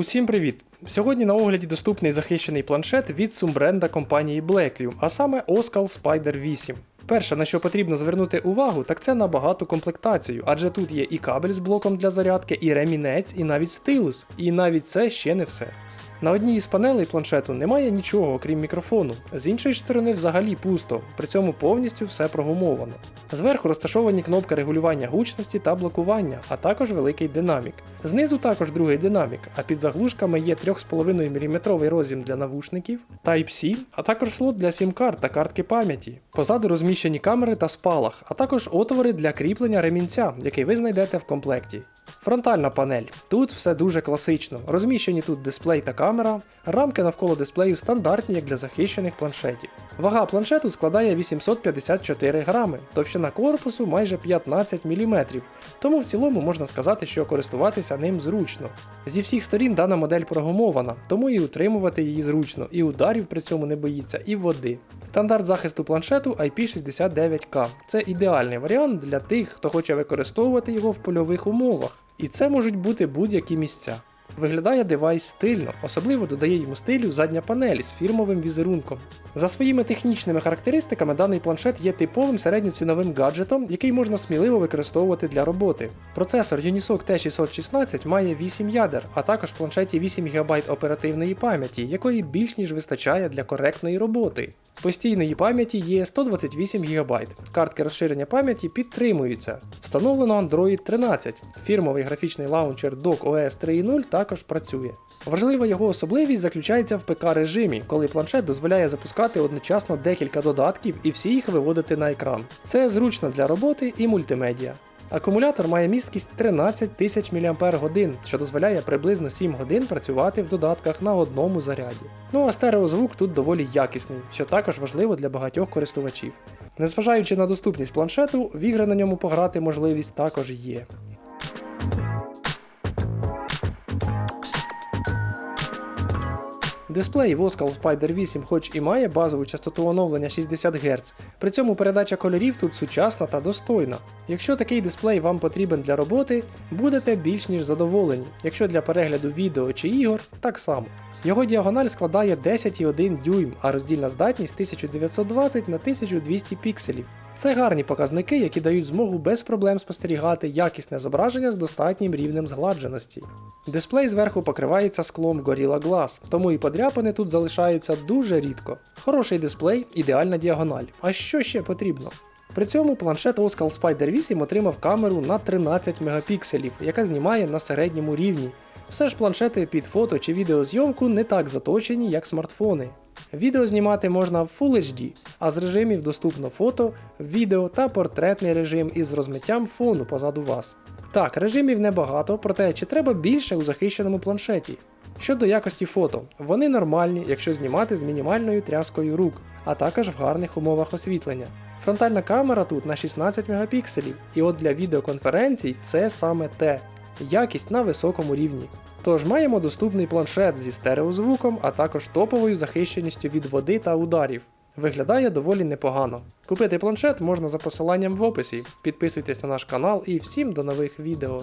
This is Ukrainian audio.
Усім привіт! Сьогодні на огляді доступний захищений планшет від сумбренда компанії Blackview, а саме Oscal Spider 8. Перше, на що потрібно звернути увагу, так це на багату комплектацію, адже тут є і кабель з блоком для зарядки, і ремінець, і навіть стилус. І навіть це ще не все. На одній із панелей планшету немає нічого, окрім мікрофону. З іншої сторони взагалі пусто, при цьому повністю все прогумовано. Зверху розташовані кнопки регулювання гучності та блокування, а також великий динамік. Знизу також другий динамік, а під заглушками є 3,5 мм роз'єм для навушників, Type-C, а також слот для сім-карт та картки пам'яті. Позаду розміщені камери та спалах, а також отвори для кріплення ремінця, який ви знайдете в комплекті. Фронтальна панель. Тут все дуже класично. Розміщені тут дисплей та камера, рамки навколо дисплею стандартні, як для захищених планшетів. Вага планшету складає 854 грами, товщина корпусу майже 15 мм, тому в цілому можна сказати, що користуватися ним зручно. Зі всіх сторін дана модель прогумована, тому і утримувати її зручно, і ударів при цьому не боїться, і води. Стандарт захисту планшету IP69K. Це ідеальний варіант для тих, хто хоче використовувати його в польових умовах. І це можуть бути будь-які місця. Виглядає девайс стильно, особливо додає йому стилю задня панель з фірмовим візерунком. За своїми технічними характеристиками даний планшет є типовим середньоціновим гаджетом, який можна сміливо використовувати для роботи. Процесор Unisoc T616 має 8 ядер, а також в планшеті 8 ГБ оперативної пам'яті, якої більш ніж вистачає для коректної роботи. Постійної пам'яті є 128 ГБ. Картки розширення пам'яті підтримуються. Встановлено Android 13. Фірмовий графічний лаунчер Dock OS 3.0 також працює. Важлива його особливість заключається в ПК режимі, коли планшет дозволяє запускати одночасно декілька додатків і всі їх виводити на екран. Це зручно для роботи і мультимедіа. Акумулятор має місткість 13 тисяч мАч, що дозволяє приблизно 7 годин працювати в додатках на одному заряді. Ну а стереозвук тут доволі якісний, що також важливо для багатьох користувачів. Незважаючи на доступність планшету, в ігри на ньому пограти можливість також є. Дисплей Voskal Spider 8 хоч і має базову частоту оновлення 60 Гц, при цьому передача кольорів тут сучасна та достойна. Якщо такий дисплей вам потрібен для роботи, будете більш ніж задоволені, якщо для перегляду відео чи ігор, так само. Його діагональ складає 10,1 дюйм, а роздільна здатність 1920 на 1200 пікселів. Це гарні показники, які дають змогу без проблем спостерігати якісне зображення з достатнім рівнем згладженості. Дисплей зверху покривається склом Gorilla Glass, тому і подряпини тут залишаються дуже рідко. Хороший дисплей, ідеальна діагональ. А що ще потрібно? При цьому планшет Oscal Spider 8 отримав камеру на 13 мегапікселів, яка знімає на середньому рівні. Все ж планшети під фото чи відеозйомку не так заточені, як смартфони. Відео знімати можна в Full HD, а з режимів доступно фото, відео та портретний режим із розмиттям фону позаду вас. Так, режимів небагато, проте чи треба більше у захищеному планшеті. Щодо якості фото, вони нормальні, якщо знімати з мінімальною тряскою рук, а також в гарних умовах освітлення. Фронтальна камера тут на 16 мегапікселів, і от для відеоконференцій це саме те. Якість на високому рівні. Тож маємо доступний планшет зі стереозвуком, а також топовою захищеністю від води та ударів. Виглядає доволі непогано. Купити планшет можна за посиланням в описі. Підписуйтесь на наш канал і всім до нових відео.